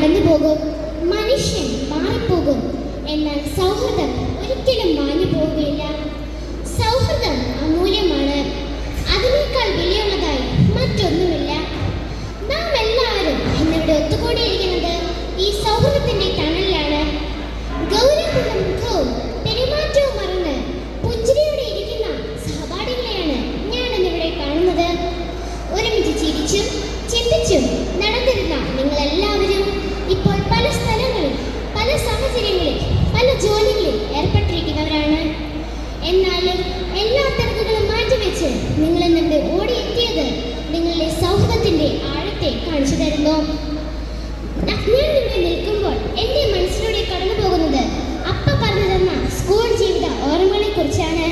കടന്നു പോകും. മനുഷ്യൻ മാറിപ്പോകും. എന്നാൽ സൗഹൃദം ഒരിക്കലും മാഞ്ഞു പോകുകയില്ല എന്നാലും എല്ലാ തിരക്കുകളും മാറ്റിവെച്ച് നിങ്ങൾ ഇന്നിവിടെ ഓടിയെത്തിയത് നിങ്ങളുടെ സൗഹൃദത്തിന്റെ ആഴത്തെ കാണിച്ചു തരുന്നു. ഞാൻ ഇവിടെ നിൽക്കുമ്പോൾ എന്റെ മനസ്സിലൂടെ കടന്നു പോകുന്നത് അപ്പ പറഞ്ഞു തന്ന സ്കൂൾ ജീവിത ഓർമ്മകളെ കുറിച്ചാണ്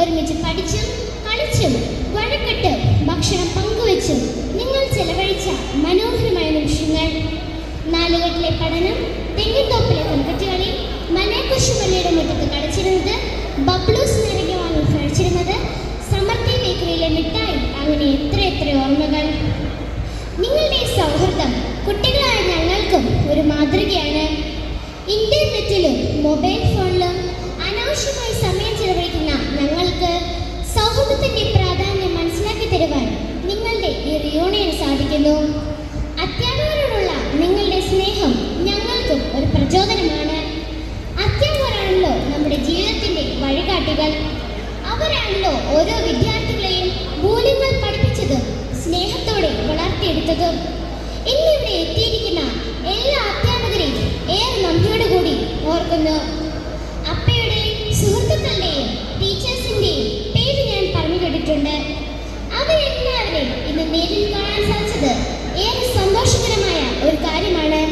ഒരുമിച്ച് പഠിച്ചും കളിച്ചും വഴക്കിട്ട് ഭക്ഷണം പങ്കുവെച്ചും നിങ്ങൾ ചെലവഴിച്ച മനോഹരമായ നിമിഷങ്ങൾ. നാലുകെട്ടിലെ പഠനം കൊമ്പറ്റുകളി ഒരു മാതൃകയാണ്. ഇന്റർനെറ്റിലും മൊബൈൽ ഫോണിലും അനാവശ്യമായി സമയം ചെലവഴിക്കുന്ന ഞങ്ങൾക്ക് സൗഹൃദത്തിന്റെ പ്രാധാന്യം മനസ്സിലാക്കി തരുവാൻ നിങ്ങളുടെ ഈ റിയോണിയൻ സാധിക്കുന്നു. അധ്യാപകരോടുള്ള നിങ്ങളുടെ സ്നേഹം ഞങ്ങൾക്കും ഒരു പ്രചോദനമാണ്. അധ്യാപകരാണല്ലോ നമ്മുടെ ജീവിതത്തിന്റെ വഴികാട്ടികൾ. അവരാണല്ലോ ഓരോ വിദ്യാർത്ഥികളെയും മൂല്യങ്ങൾ പഠിപ്പിച്ചതും സ്നേഹത്തോടെ വളർത്തിയെടുത്തതും. ഓർക്കുന്നു അപ്പയുടെ സുഹൃത്തുക്കളുടെയും ടീച്ചേഴ്സിന്റെയും പേര് ഞാൻ പറഞ്ഞു കേട്ടിട്ടുണ്ട്. അവരെല്ലാവരെയും ഇന്ന് നേരിൽ കാണാൻ സാധിച്ചത് ഏറെ സന്തോഷകരമായ ഒരു കാര്യമാണ്.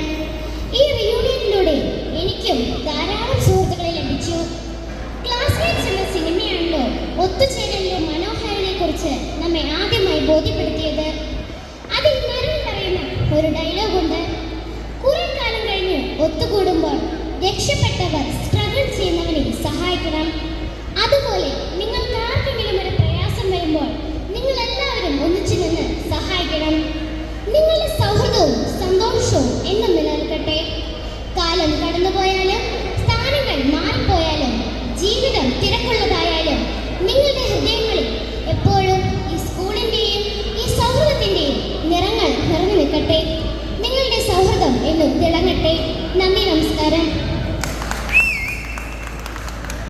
ഈ റിയൂണിയനിലൂടെ എനിക്കും ധാരാളം സുഹൃത്തുക്കളെ ലഭിച്ചു. ക്ലാസ്മേറ്റ്സ് എന്ന സിനിമയാണല്ലോ ഒത്തുചേരലിലെ മനോഹരനെ കുറിച്ച് നമ്മെ ആദ്യമായി ബോധ്യപ്പെടുത്തിയത്. അതിൽ നരൻ പറയുന്ന ഒരു ഡയലോഗ് ഉണ്ട്. കുറെ കാലം കഴിഞ്ഞ് ഒത്തുകൂടുമ്പോൾ രക്ഷപ്പെട്ടവർ സ്ട്രഗിൾ ചെയ്യുന്നവരെ സഹായിക്കണം. അതുപോലെ നിങ്ങൾ ആർക്കെങ്കിലും ഒരു പ്രയാസം വരുമ്പോൾ നിങ്ങൾ എല്ലാവരും ഒന്നിച്ചു നിന്ന് സഹായിക്കണം. നിങ്ങളുടെ സൗഹൃദവും സന്തോഷവും എന്നും നിലനിൽക്കട്ടെ. കാലം കടന്നുപോയാലും സ്ഥാനങ്ങൾ മാറിപ്പോയാലും ജീവിതം തിരക്കുള്ളതായാലും നിങ്ങളുടെ ഹൃദയങ്ങളിൽ എപ്പോഴും ഈ സ്കൂളിന്റെയും ഈ സൗഹൃദത്തിന്റെയും നിറങ്ങൾ നിറഞ്ഞു നിൽക്കട്ടെ. നിങ്ങളുടെ സൗഹൃദം എന്നും തിളങ്ങട്ടെ. നന്ദി നമസ്കാരം.